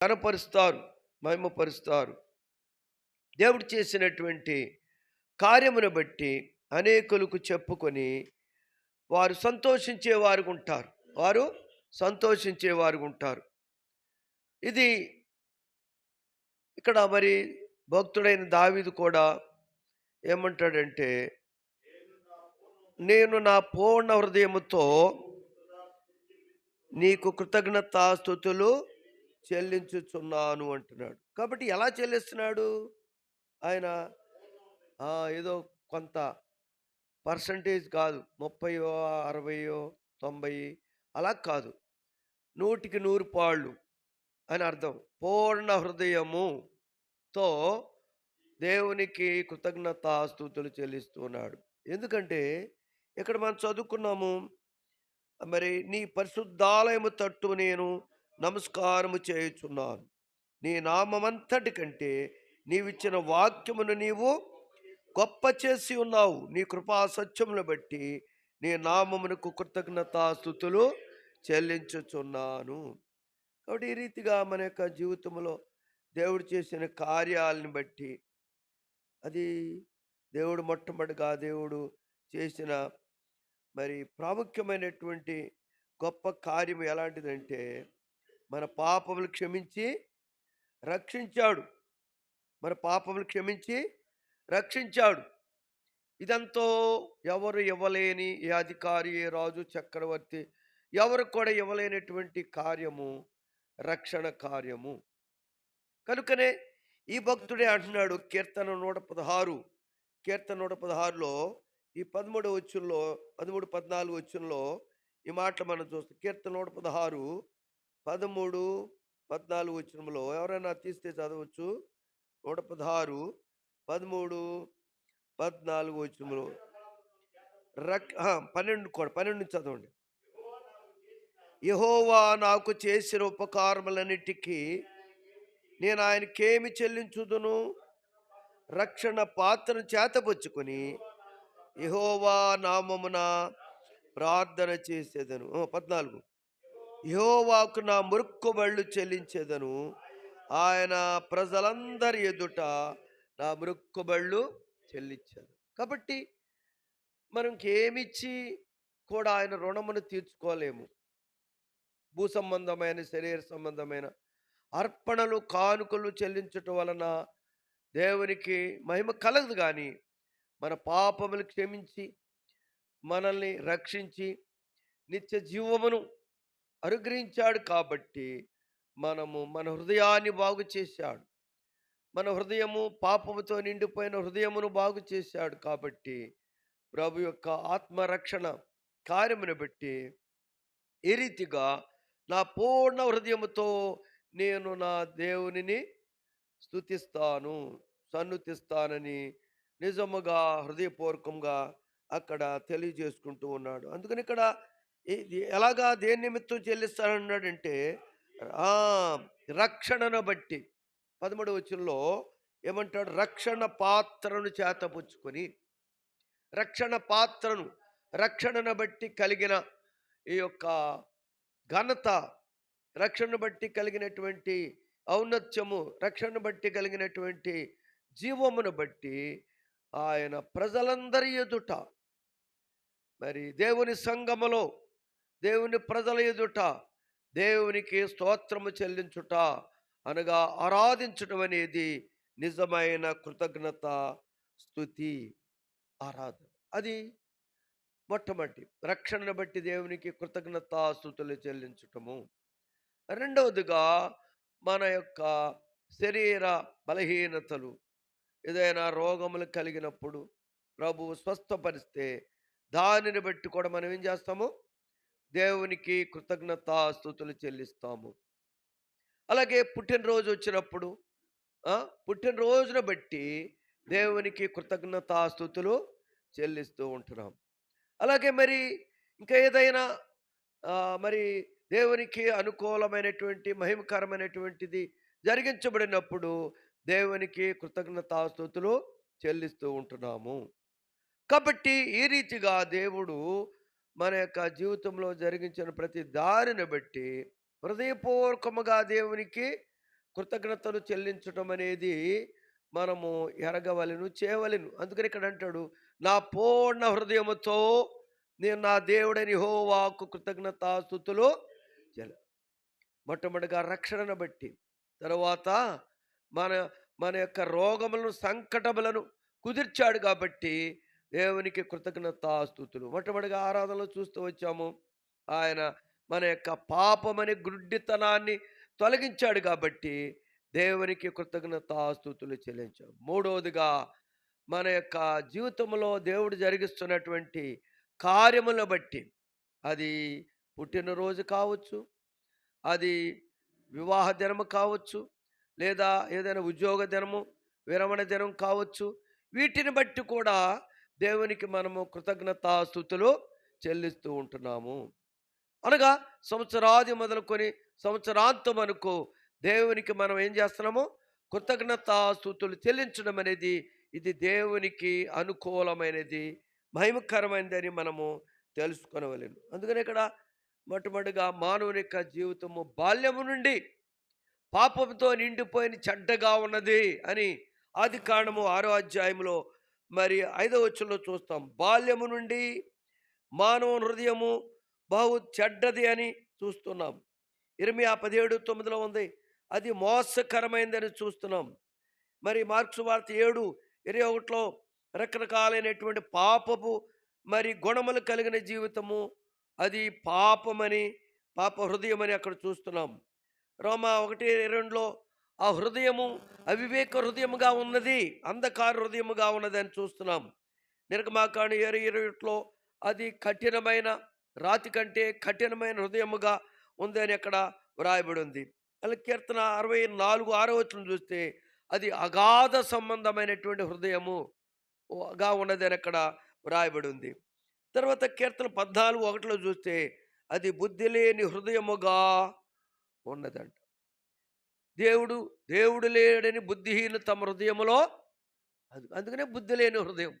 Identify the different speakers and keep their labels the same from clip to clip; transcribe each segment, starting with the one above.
Speaker 1: కనపరుస్తారు మహిమపరుస్తారు. దేవుడు చేసినటువంటి కార్యమును బట్టి అనేకులకు చెప్పుకొని వారు సంతోషించేవారు ఉంటారు వారు సంతోషించేవారు ఉంటారు ఇది ఇక్కడ మరి భక్తుడైన దావీదు కూడా ఏమంటాడంటే నేను నా పూర్ణ హృదయముతో నీకు కృతజ్ఞతాస్థుతులు చెల్లించుచున్నాను అంటున్నాడు. కాబట్టి ఎలా చెల్లిస్తున్నాడు? ఆయన ఏదో కొంత పర్సంటేజ్ కాదు. ముప్పయో అరవయో తొంభై అలా కాదు. నూటికి నూరు పాళ్ళు అని అర్థం. పూర్ణ హృదయముతో దేవునికి కృతజ్ఞతాస్తుతులు చెల్లిస్తున్నాడు. ఎందుకంటే ఇక్కడ మనం చదువుకున్నాము మరి నీ పరిశుద్ధాలయము తట్టు నేను నమస్కారము చేయుచున్నాను. నీ నామమంతటి కంటే నీవిచ్చిన వాక్యమును నీవు గొప్ప చేసి ఉన్నావు. నీ కృపా సత్యమును బట్టి నీ నామమునకు కృతజ్ఞతాస్థుతులు చెల్లించుచున్నాను. కాబట్టి ఈ రీతిగా మన యొక్క జీవితంలో దేవుడు చేసిన కార్యాలను బట్టి అది దేవుడు మొట్టమొదటిగా దేవుడు చేసిన మరి ప్రాముఖ్యమైనటువంటి గొప్ప కార్యం ఎలాంటిదంటే మన పాపములు క్షమించి రక్షించాడు. మన పాపములు క్షమించి రక్షించాడు. ఇదంతో ఎవరు ఇవ్వలేని ఏ అధికారి ఏ రాజు చక్రవర్తి ఎవరు కూడా ఇవ్వలేనటువంటి కార్యము రక్షణ కార్యము. కనుకనే ఈ భక్తుడే అంటున్నాడు కీర్తన నూట పదహారు. కీర్తన నూట పదహారులో ఈ పదమూడు వచ్చుల్లో పదమూడు పద్నాలుగు వచ్చుల్లో ఈ మాటలు మనం చూస్తాం. కీర్తన నూట పదహారు పదమూడు పద్నాలుగు వచ్చినలో ఎవరైనా తీస్తే చదవచ్చు. నూట పదహారు పదమూడు పద్నాలుగు వచ్చినలో రక్ పన్నెండు కూడా పన్నెండు నుంచి చదవండి. యహోవా నాకు చేసిన ఉపకారములన్నిటికీ నేను ఆయనకేమి చెల్లించుదును? రక్షణ పాత్రను చేతపుచ్చుకొని యహోవా నామమున ప్రార్థన చేసేదను. పద్నాలుగు. యహోవాకు నా మృక్కుబళ్ళు చెల్లించేదను. ఆయన ప్రజలందరి ఎదుట నా మృక్కుబళ్ళు చెల్లించాను కాబట్టి మనం ఏమిచ్చి కూడా ఆయన రుణమును తీర్చుకోలేము. భూ సంబంధమైన శరీర సంబంధమైన అర్పణలు కానుకలు చెల్లించటం వలన దేవునికి మహిమ కలదు కానీ మన పాపములు క్షమించి మనల్ని రక్షించి నిత్య జీవమును అనుగ్రహించాడు కాబట్టి మనము మన హృదయాన్ని బాగు చేశాడు. మన హృదయము పాపముతో నిండిపోయిన హృదయమును బాగు చేశాడు కాబట్టి ప్రభు యొక్క ఆత్మరక్షణ కార్యమును బట్టి ఈ రీతిగా నా పూర్ణ హృదయముతో నేను నా దేవునిని స్థుతిస్తాను సన్నుతిస్తానని నిజముగా హృదయపూర్వకంగా అక్కడ తెలియజేసుకుంటూ ఉన్నాడు. అందుకని ఇక్కడ ఎలాగా దేని నిమిత్తం చెల్లిస్తానన్నాడంటే రక్షణను బట్టి. పదమూడు వచనంలో ఏమంటాడు? రక్షణ పాత్రను చేతపుచ్చుకొని రక్షణ పాత్రను రక్షణను బట్టి కలిగిన ఈ యొక్క ఘనత రక్షణను బట్టి కలిగినటువంటి ఔన్నత్యము రక్షణను బట్టి కలిగినటువంటి జీవమును బట్టి ఆయన ప్రజలందరి ఎదుట మరి దేవుని సంగములో దేవుని ప్రజల ఎదుట దేవునికి స్తోత్రము చెల్లించుట అనగా ఆరాధించడం అనేది నిజమైన కృతజ్ఞత స్థుతి ఆరాధన. అది మొట్టమొదటి రక్షణను బట్టి దేవునికి కృతజ్ఞత స్థుతులు చెల్లించటము. రెండవదిగా మన యొక్క శరీర బలహీనతలు ఏదైనా రోగములు కలిగినప్పుడు ప్రభువు స్వస్థపరిస్తే దానిని బట్టి కూడా మనం ఏం చేస్తాము? దేవునికి కృతజ్ఞతా స్థుతులు చెల్లిస్తాము. అలాగే పుట్టినరోజు వచ్చినప్పుడు పుట్టినరోజును బట్టి దేవునికి కృతజ్ఞత స్థుతులు చెల్లిస్తూ ఉంటున్నాం. అలాగే మరి ఇంకా ఏదైనా మరి దేవునికి అనుకూలమైనటువంటి మహిమకరమైనటువంటిది జరిగించబడినప్పుడు దేవునికి కృతజ్ఞతాస్తుతులు చెల్లిస్తూ ఉంటున్నాము. కాబట్టి ఈ రీతిగా దేవుడు మన యొక్క జీవితంలో జరిగించిన ప్రతి దారిని బట్టి హృదయపూర్వకముగా దేవునికి కృతజ్ఞతలు చెల్లించటం అనేది మనము ఎరగవలెను చేయవలెను. అందుకని ఇక్కడ అంటాడు నా పూర్ణ హృదయముతో నేను నా దేవుడని హోవాకు కృతజ్ఞతాస్థుతులు చెల్ మొట్టమొదటిగా రక్షణను బట్టి తర్వాత మన మన యొక్క రోగములను సంకటములను కుదిర్చాడు కాబట్టి దేవునికి కృతజ్ఞతాస్తుతులు. మొట్టమొదటిగా ఆరాధనలో చూస్తూ వచ్చాము. ఆయన మన యొక్క పాపమని గుడ్డితనాన్ని తొలగించాడు కాబట్టి దేవునికి కృతజ్ఞతాస్తుతులు చెల్లించాం. మూడవదిగా మన యొక్క జీవితంలో దేవుడు జరిగిస్తున్నటువంటి కార్యములను బట్టి అది పుట్టినరోజు కావచ్చు అది వివాహ దినము కావచ్చు లేదా ఏదైనా ఉద్యోగ దినము విరమణ దినం కావచ్చు వీటిని బట్టి కూడా దేవునికి మనము కృతజ్ఞతాస్థుతులు చెల్లిస్తూ ఉంటున్నాము. అనగా సంవత్సరాది మొదలుకొని సంవత్సరాంతం అనుకో దేవునికి మనం ఏం చేస్తున్నాము? కృతజ్ఞతాస్థుతులు చెల్లించడం అనేది ఇది దేవునికి అనుకూలమైనది మహిమకరమైనదని మనము తెలుసుకొనవలేము అందుకని ఇక్కడ మొట్టమొదటిగా మానవుని యొక్క జీవితము బాల్యము నుండి పాపంతో నిండిపోయిన చెడ్డగా ఉన్నది అని ఆది కారణము ఆరో అధ్యాయంలో మరి ఐదవ వచ్చంలో చూస్తాం. బాల్యము నుండి మానవ హృదయము బహు చెడ్డది అని చూస్తున్నాం. ఇరవై పదిహేడు తొమ్మిదిలో ఉంది. అది మోసకరమైందని చూస్తున్నాం. మరి మార్క్స్ వార్త ఏడు ఇరవై ఒకటిలో రకరకాలైనటువంటి పాపపు మరి గుణములు కలిగిన జీవితము అది పాపమని పాప హృదయమని అక్కడ చూస్తున్నాం. రోమా ఒకటి రెండులో ఆ హృదయము అవివేక హృదయముగా ఉన్నది అంధకార హృదయముగా ఉన్నది అని చూస్తున్నాం. నిర్గమాకాండ ఇరవై ఇరవైలో అది కఠినమైన రాతి కంటే కఠినమైన హృదయముగా ఉందని అక్కడ వ్రాయబడి ఉంది అలా కీర్తన అరవై నాలుగు ఆరో వచ్చిన చూస్తే అది అగాధ సంబంధమైనటువంటి హృదయము గా ఉన్నది అని అక్కడ వ్రాయబడి ఉంది తర్వాత కీర్తన పద్నాలుగు ఒకటిలో చూస్తే అది బుద్ధి లేని హృదయముగా ఉన్నదంట. దేవుడు దేవుడు లేడని బుద్ధిహీన తమ హృదయములో అందుకనే బుద్ధి లేని హృదయం.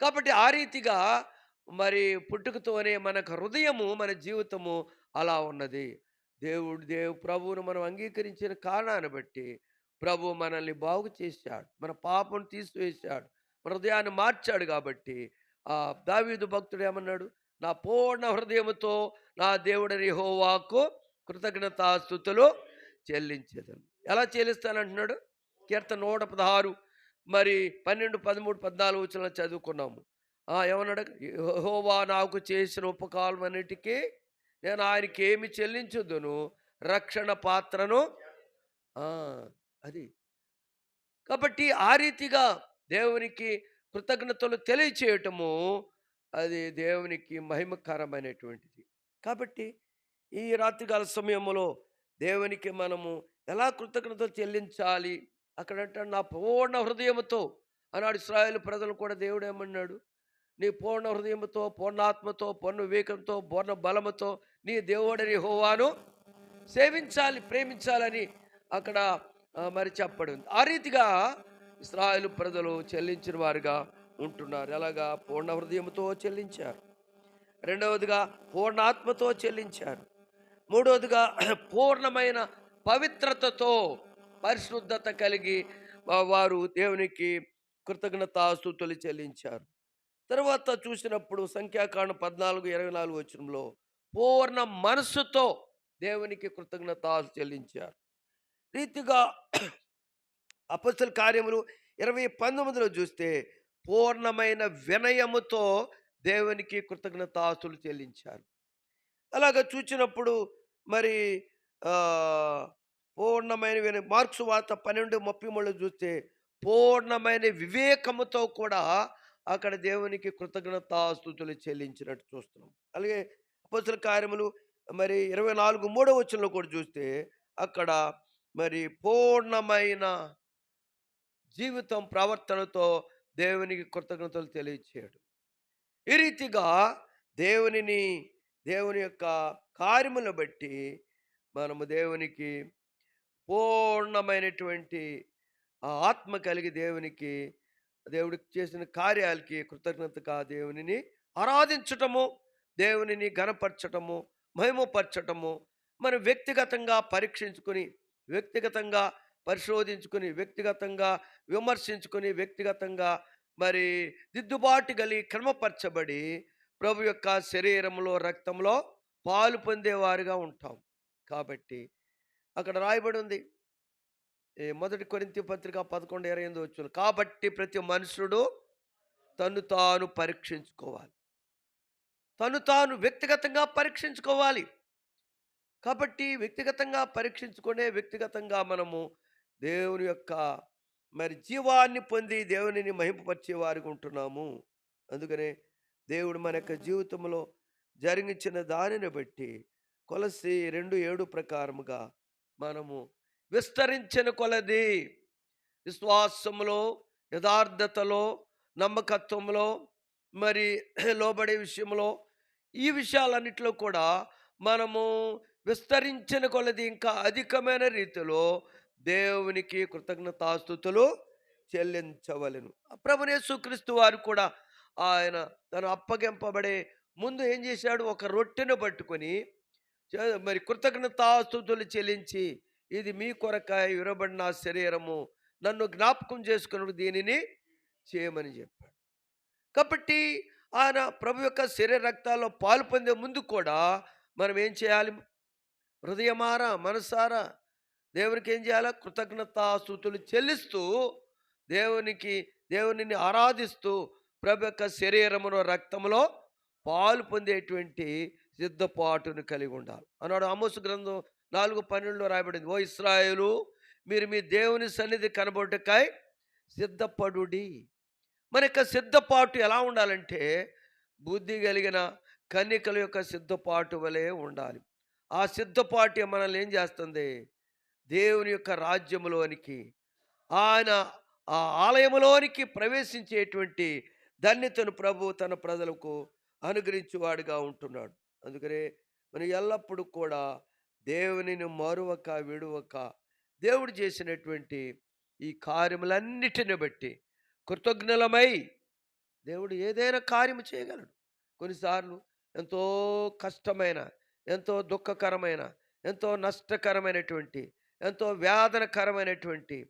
Speaker 1: కాబట్టి ఆ రీతిగా మరి పుట్టుకతోనే మనకు హృదయము మన జీవితము అలా ఉన్నది. దేవుడు దేవు ప్రభువును మనం అంగీకరించిన కారణాన్ని బట్టి ప్రభు మనల్ని బాగు చేశాడు. మన పాపను తీసివేశాడు. మన హృదయాన్ని మార్చాడు కాబట్టి ఆ దావీదు భక్తుడు ఏమన్నాడు? నా పూర్ణ హృదయముతో నా దేవుడని హోవాకు కృతజ్ఞతాస్థుతులు. చెల్లించేదను ఎలా చెల్లిస్తానంటున్నాడు? కీర్తన నూట పదహారు మరి పన్నెండు పదమూడు పద్నాలుగు వచ్చిన చదువుకున్నాము. ఏమన్నాడు? యెహోవా నాకు చేసిన ఉపకారం అన్నిటికీ నేను ఆయనకి ఏమి చెల్లించదును? రక్షణ పాత్రను? అది. కాబట్టి ఆ రీతిగా దేవునికి కృతజ్ఞతలు తెలియచేయటము అది దేవునికి మహిమకరమైనటువంటిది. కాబట్టి ఈ రాత్రికాల సమయంలో దేవునికి మనము ఎలా కృతజ్ఞతలు చెల్లించాలి? అక్కడ అంటాడు నా పూర్ణ హృదయముతో అన్నాడు ఇస్రాయేల్ ప్రజలు కూడా దేవుడు ఏమన్నాడు? నీ పూర్ణ హృదయముతో పూర్ణాత్మతో పూర్ణ వివేకంతో పూర్ణ బలముతో నీ దేవుడని హోవాను సేవించాలి ప్రేమించాలని అక్కడ మరి చెప్పడం ఆ రీతిగా ఇస్రాయేల్ ప్రజలు చెల్లించిన వారుగా ఉంటున్నారు. ఎలాగా? పూర్ణ హృదయంతో చెల్లించారు. రెండవదిగా పూర్ణాత్మతో చెల్లించారు. మూడవదిగా పూర్ణమైన పవిత్రతతో పరిశుద్ధత కలిగి వారు దేవునికి కృతజ్ఞతాస్తుతులు చెల్లించారు. తర్వాత చూసినప్పుడు సంఖ్యాకాండ పద్నాలుగు ఇరవై నాలుగు వచ్చరంలో పూర్ణ మనస్సుతో దేవునికి కృతజ్ఞత చెల్లించారు. రీతిగా అపస్తుల కార్యములు ఇరవై పంతొమ్మిదిలో చూస్తే పూర్ణమైన వినయముతో దేవునికి కృతజ్ఞతాస్తులు చెల్లించారు. అలాగ చూచినప్పుడు మరి పూర్ణమైన మార్క్స్ వార్త పన్నెండు ముప్పై మూడు చూస్తే పూర్ణమైన వివేకముతో కూడా అక్కడ దేవునికి కృతజ్ఞతాస్తుతులు చెల్లించినట్టు చూస్తున్నాం. అలాగే అపస్తుల కార్యములు మరి ఇరవై నాలుగు మూడో వచనంలో కూడా చూస్తే అక్కడ మరి పూర్ణమైన జీవితం ప్రవర్తనతో దేవునికి కృతజ్ఞతలు తెలియచేయడు. ఈ రీతిగా దేవునిని దేవుని యొక్క కార్యములను బట్టి మనము దేవునికి పూర్ణమైనటువంటి ఆత్మ కలిగి దేవునికి దేవుడికి చేసిన కార్యాలకి కృతజ్ఞతగా దేవునిని ఆరాధించటము దేవునిని గనపరచటము మహిమపరచటము మనం వ్యక్తిగతంగా పరీక్షించుకొని వ్యక్తిగతంగా పరిశోధించుకుని వ్యక్తిగతంగా విమర్శించుకొని వ్యక్తిగతంగా మరి దిద్దుబాటు కలిగి క్రమపరచబడి ప్రభు యొక్క శరీరంలో రక్తంలో పాలు పొందేవారుగా ఉంటాం. కాబట్టి అక్కడ రాయబడి ఉంది. ఏ మొదటి కొరింతి పత్రిక పదకొండు ఇరవై ఎనిమిది వచ్చిన కాబట్టి ప్రతి మనుషుడు తను తాను పరీక్షించుకోవాలి. తను తాను వ్యక్తిగతంగా పరీక్షించుకోవాలి. కాబట్టి వ్యక్తిగతంగా పరీక్షించుకునే వ్యక్తిగతంగా మనము దేవుని యొక్క మరి జీవాన్ని పొంది దేవునిని మహింపరిచే వారికి ఉంటున్నాము. అందుకనే దేవుడు మన యొక్క జీవితంలో జరిగించిన దానిని బట్టి కొలసి రెండు ఏడు ప్రకారముగా మనము విస్తరించిన కొలది. విశ్వాసములో యథార్థతలో నమ్మకత్వంలో మరి లోబడే విషయంలో ఈ విషయాలన్నింటిలో కూడా మనము విస్తరించిన కొలది ఇంకా అధికమైన రీతిలో దేవునికి కృతజ్ఞతాస్థుతులు చెల్లించవలెను. ప్రభునేసుక్రీస్తు వారు కూడా ఆయన తను అప్పగింపబడే ముందు ఏం చేశాడు? ఒక రొట్టెను పట్టుకొని మరి కృతజ్ఞతాస్తుతులు చెల్లించి ఇది మీ కొరకాయ విరబడిన శరీరము. నన్ను జ్ఞాపకం చేసుకున్నప్పుడు దీనిని చేయమని చెప్పాడు. కాబట్టి ఆయన ప్రభు యొక్క శరీర రక్తాల్లో పాలు పొందే ముందు కూడా మనం ఏం చేయాలి? హృదయమారా మనసారా దేవునికి ఏం చేయాలా? కృతజ్ఞతాస్తుతులు చెల్లిస్తూ దేవునికి దేవునిని ఆరాధిస్తూ ప్రభు యొక్క శరీరములో రక్తములో పాలు పొందేటువంటి సిద్ధపాటును కలిగి ఉండాలి. అన్నాడు అమోసు గ్రంథం నాలుగు పన్నెండులో రాయబడింది. ఓ ఇస్రాయేలు మీరు మీ దేవుని సన్నిధి కనబడుటకాయ సిద్ధపడుడి. మన యొక్క సిద్ధపాటు ఎలా ఉండాలంటే బుద్ధి కలిగిన కన్నికల యొక్క సిద్ధపాటు వలె ఉండాలి. ఆ సిద్ధపాటు మనల్ని ఏం చేస్తుంది? దేవుని యొక్క రాజ్యములోనికి ఆయన ఆ ఆలయములోనికి ప్రవేశించేటువంటి ధన్యతను ప్రభు తన ప్రజలకు అనుగ్రహించేవాడుగా ఉంటున్నాడు. అందుకనే మనం ఎల్లప్పుడూ కూడా దేవునిని మరువక విడువక దేవుడు చేసినటువంటి ఈ కార్యములన్నిటిని బట్టి కృతజ్ఞలమై దేవుడు ఏదైనా కార్యము చేయగలడు. కొన్నిసార్లు ఎంతో కష్టమైన ఎంతో దుఃఖకరమైన ఎంతో నష్టకరమైనటువంటి ఎంతో వేదనకరమైనటువంటి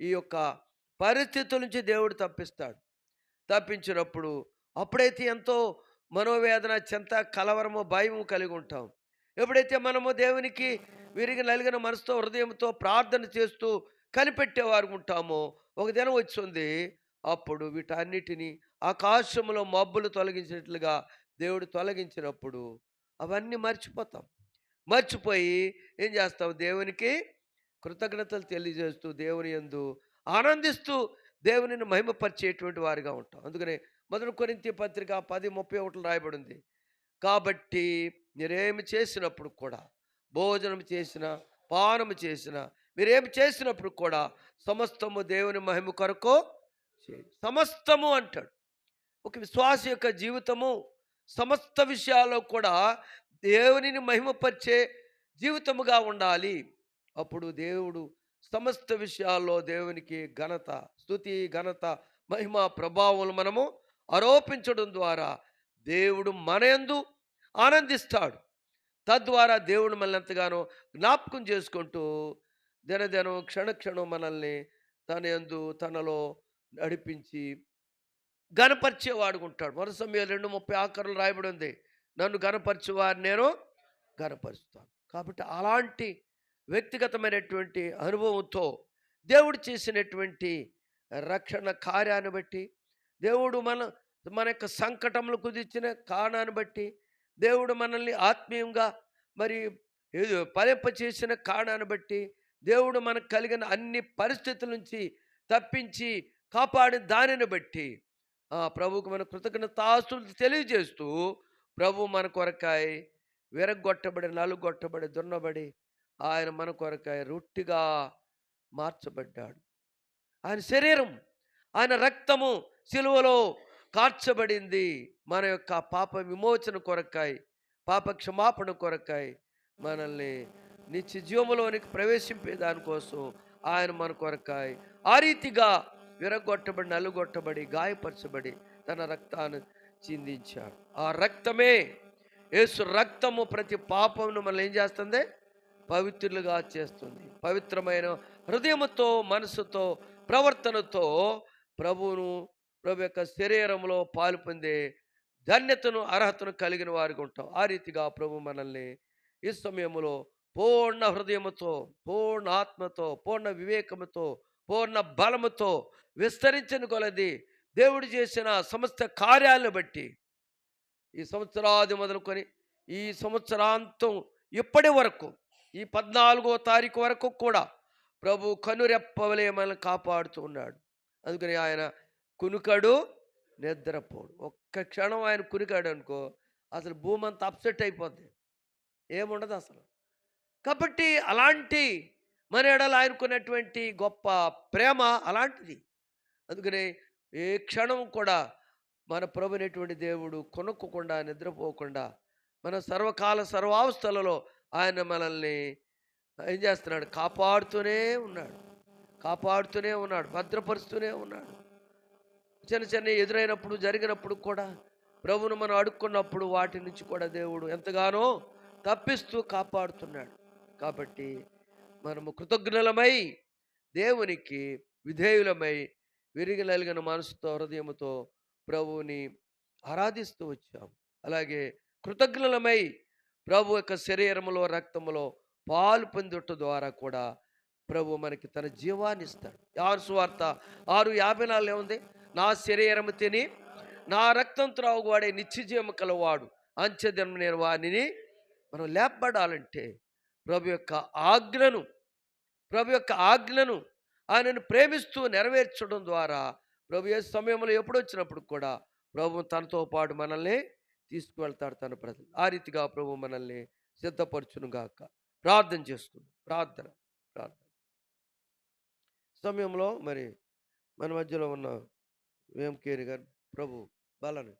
Speaker 1: ఈ యొక్క పరిస్థితుల నుంచి దేవుడు తప్పిస్తాడు. తప్పించినప్పుడు అప్పుడైతే ఎంతో మనోవేదన చెంత కలవరము భయము కలిగి ఉంటాం. ఎప్పుడైతే మనము దేవునికి విరిగి నలిగిన మనసుతో హృదయంతో ప్రార్థన చేస్తూ కనిపెట్టేవారు ఉంటామో ఒక దినం వచ్చింది. అప్పుడు వీటన్నిటినీ ఆకాశంలో మబ్బులు తొలగించినట్లుగా దేవుడు తొలగించినప్పుడు అవన్నీ మర్చిపోతాం. మర్చిపోయి ఏం చేస్తాం? దేవునికి కృతజ్ఞతలు తెలియజేస్తూ దేవుని ఎందు ఆనందిస్తూ దేవునిని మహిమపరిచేటువంటి వారిగా ఉంటాం. అందుకనే మొదటి కొరింతి పత్రిక పది ముప్పై ఒకటి రాయబడింది. కాబట్టి మీరేమి చేసినప్పుడు కూడా భోజనం చేసిన పానము చేసిన మీరేమి చేసినప్పుడు కూడా సమస్తము దేవుని మహిమ కొరకు సమస్తము అంటాడు. ఒక విశ్వాస యొక్క జీవితము సమస్త విషయాల్లో కూడా దేవునిని మహిమపరిచే జీవితముగా ఉండాలి. అప్పుడు దేవుడు సమస్త విషయాల్లో దేవునికి ఘనత స్థుతి ఘనత మహిమ ప్రభావం మనము ఆరోపించడం ద్వారా దేవుడు మనయందు ఆనందిస్తాడు. తద్వారా దేవుడు మనల్ని ఎంతగానో జ్ఞాపకం చేసుకుంటూ దినదినం క్షణక్షణం మనల్ని తన యందు తనలో నడిపించి గనపరిచే ఉంటాడు. మరో సమయం రెండు ముప్పై ఆకరులు రాయబడి ఉంది. నన్ను గనపరిచేవారు నేను గనపరుస్తాను కాబట్టి అలాంటి వ్యక్తిగతమైనటువంటి అనుభవంతో దేవుడు చేసినటువంటి రక్షణ కార్యాన్ని బట్టి దేవుడు మన మన యొక్క సంకటములు కుదిర్చిన కారణాన్ని బట్టి దేవుడు మనల్ని ఆత్మీయంగా మరి ఏదో చేసిన కారణాన్ని బట్టి దేవుడు మనకు కలిగిన అన్ని పరిస్థితుల నుంచి తప్పించి కాపాడిన దానిని బట్టి ఆ ప్రభువుకు మన కృతజ్ఞతాస్తులు తెలియజేస్తూ ప్రభు మన కొరకాయ విరగొట్టబడి నలుగొట్టబడి దున్నబడి ఆయన మన కొరకాయ రొట్టిగా మార్చబడ్డాడు. ఆయన శరీరం ఆయన రక్తము సిలువలో కార్చబడింది మన యొక్క పాప విమోచన కొరకాయి పాప క్షమాపణ కొరకాయి మనల్ని నిత్య జీవములోనికి ప్రవేశింపే దానికోసం ఆయన మన కొరకాయి ఆ రీతిగా విరగొట్టబడి నలుగొట్టబడి గాయపరచబడి తన రక్తాన్ని చిందించాడు. ఆ రక్తమే యేసు రక్తము ప్రతి పాపమును మనల్ని ఏం చేస్తుంది? పవిత్రులుగా చేస్తుంది. పవిత్రమైన హృదయముతో మనసుతో ప్రవర్తనతో ప్రభువును ప్రభు యొక్క శరీరంలో పాలు పొందే ధన్యతను అర్హతను కలిగిన వారికి ఉంటాం. ఆ రీతిగా ప్రభు మనల్ని ఈ సమయంలో పూర్ణ హృదయముతో పూర్ణ ఆత్మతో పూర్ణ వివేకముతో పూర్ణ బలముతో విస్తరించిన కొలది దేవుడు చేసిన సమస్త కార్యాలను బట్టి ఈ సంవత్సరాది మొదలుకొని ఈ సంవత్సరాంతం ఇప్పటి వరకు ఈ పద్నాలుగో తారీఖు వరకు కూడా ప్రభు కనురెప్పవలే మనల్ని కాపాడుతూ ఉన్నాడు. అందుకని ఆయన కునుకడు నిద్రపోడు. ఒక్క క్షణం ఆయన కునికాడు అనుకో అసలు భూమి అంతా అప్సెట్ అయిపోద్ది. ఏముండదు అసలు. కాబట్టి అలాంటి మన ఎడలు ఆయనకున్నటువంటి గొప్ప ప్రేమ అలాంటిది. అందుకనే ఏ క్షణం కూడా మన ప్రభునటువంటి దేవుడు కొనుక్కోకుండా నిద్రపోకుండా మన సర్వకాల సర్వావస్థలలో ఆయన మనల్ని ఏం చేస్తున్నాడు? కాపాడుతూనే ఉన్నాడు. కాపాడుతూనే ఉన్నాడు. భద్రపరుస్తూనే ఉన్నాడు. చిన్న చిన్న ఎదురైనప్పుడు జరిగినప్పుడు కూడా ప్రభును మనం అడుక్కున్నప్పుడు వాటి నుంచి కూడా దేవుడు ఎంతగానో తప్పిస్తూ కాపాడుతున్నాడు. కాబట్టి మనము కృతజ్ఞులమై దేవునికి విధేయులమై విరిగలగిన మనసుతో హృదయముతో ప్రభువుని ఆరాధిస్తూ వచ్చాము. అలాగే కృతజ్ఞులమై ప్రభు యొక్క శరీరములో రక్తములో పాలు పొందుట ద్వారా కూడా ప్రభు మనకి తన జీవాన్ని ఇస్తాడు. ఆరు సువార్త ఆరు యాభై నాలుగు ఏముంది? నా శరీరము తిని నా రక్తం త్రాగువాడే నిత్యజీవం కలవాడు. అంచెదనం నేను వానిని మనం లేపబడాలంటే ప్రభు యొక్క ఆజ్ఞను ప్రభు యొక్క ఆజ్ఞను ఆయనను ప్రేమిస్తూ నెరవేర్చడం ద్వారా ప్రభు ఏ సమయంలో ఎప్పుడు వచ్చినప్పుడు కూడా ప్రభు తనతో పాటు మనల్ని తీసుకువెళ్తాడు తన ప్రజలు. ఆ రీతిగా ప్రభు మనల్ని సిద్ధపరచునుగాక. ప్రార్థన చేసుకుందాం. ప్రార్థన ప్రార్థన. సమయంలో మరి మన మధ్యలో ఉన్న వేంకేరి గారు ప్రభు బలను.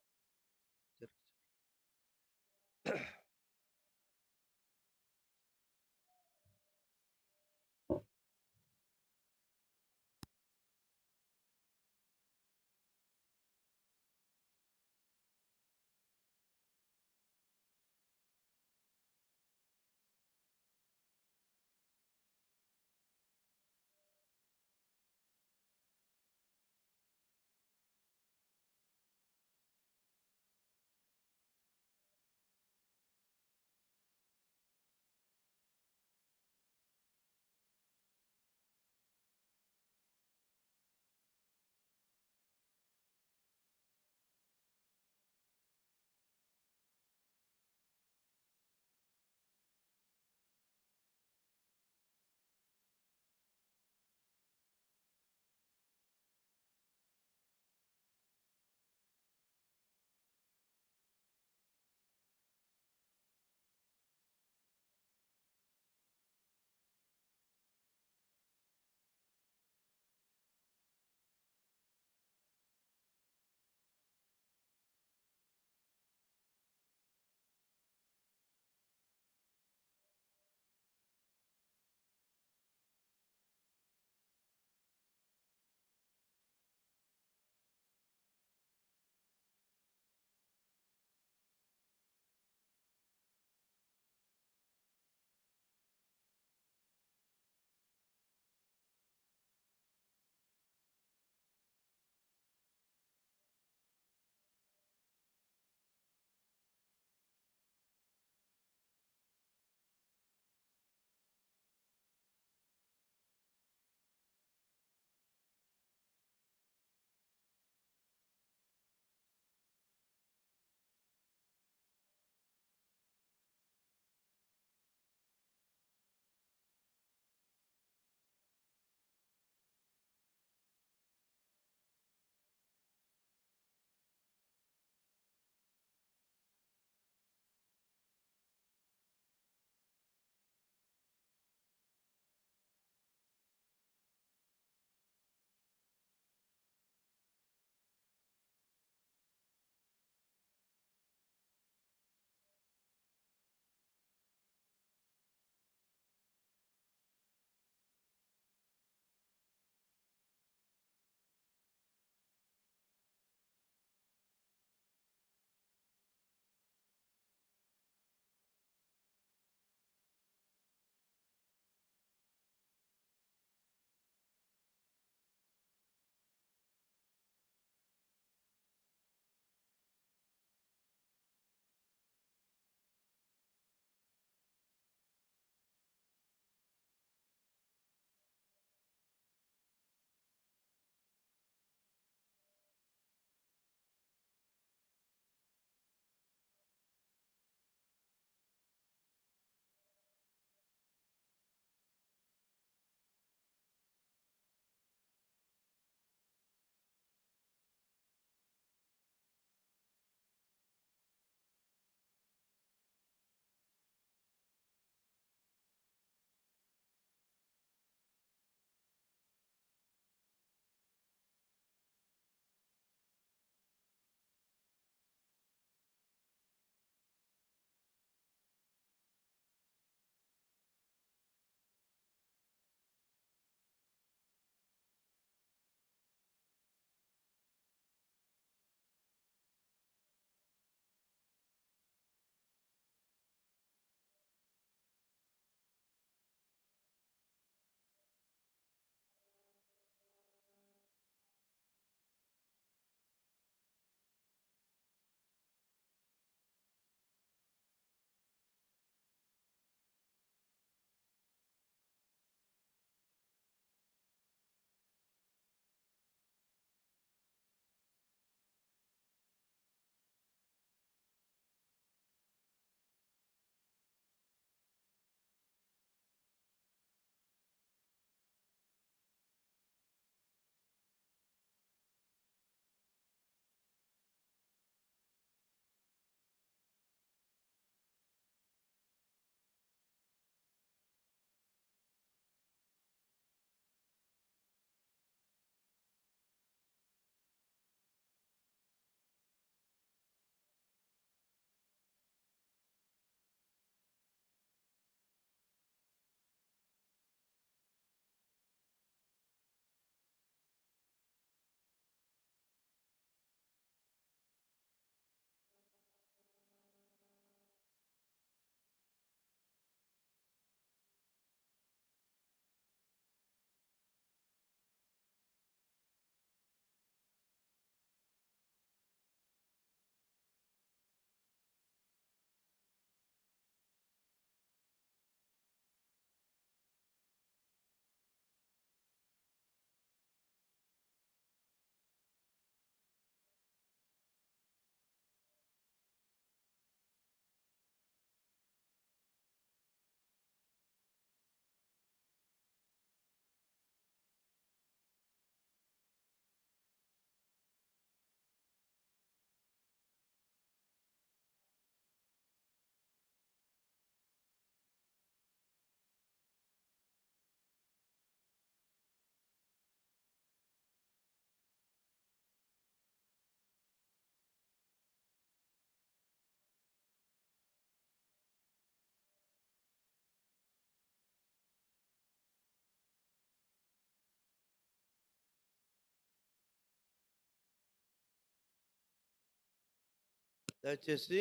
Speaker 1: దయచేసి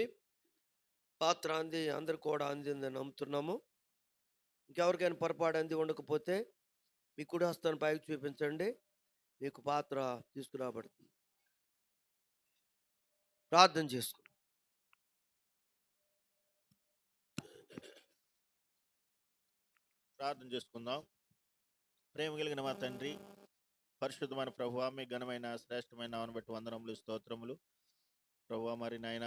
Speaker 1: పాత్ర అంది అందరు కూడా అందిందని నమ్ముతున్నాము. ఇంకెవరికైనా పొరపాటు అంది ఉండకపోతే మీ కుడి హస్తాన్ని పైకి చూపించండి. మీకు పాత్ర తీసుకురాబడుతుంది. ప్రార్థన చేసుకుంటాం
Speaker 2: ప్రార్థన చేసుకుందాం. ప్రేమ కలిగిన మా తండ్రి పరిశుద్ధమైన ప్రభు మీ ఘనమైన శ్రేష్టమైన నామను బట్టి వందనములు స్తోత్రములు. ప్రభు మరి నాయన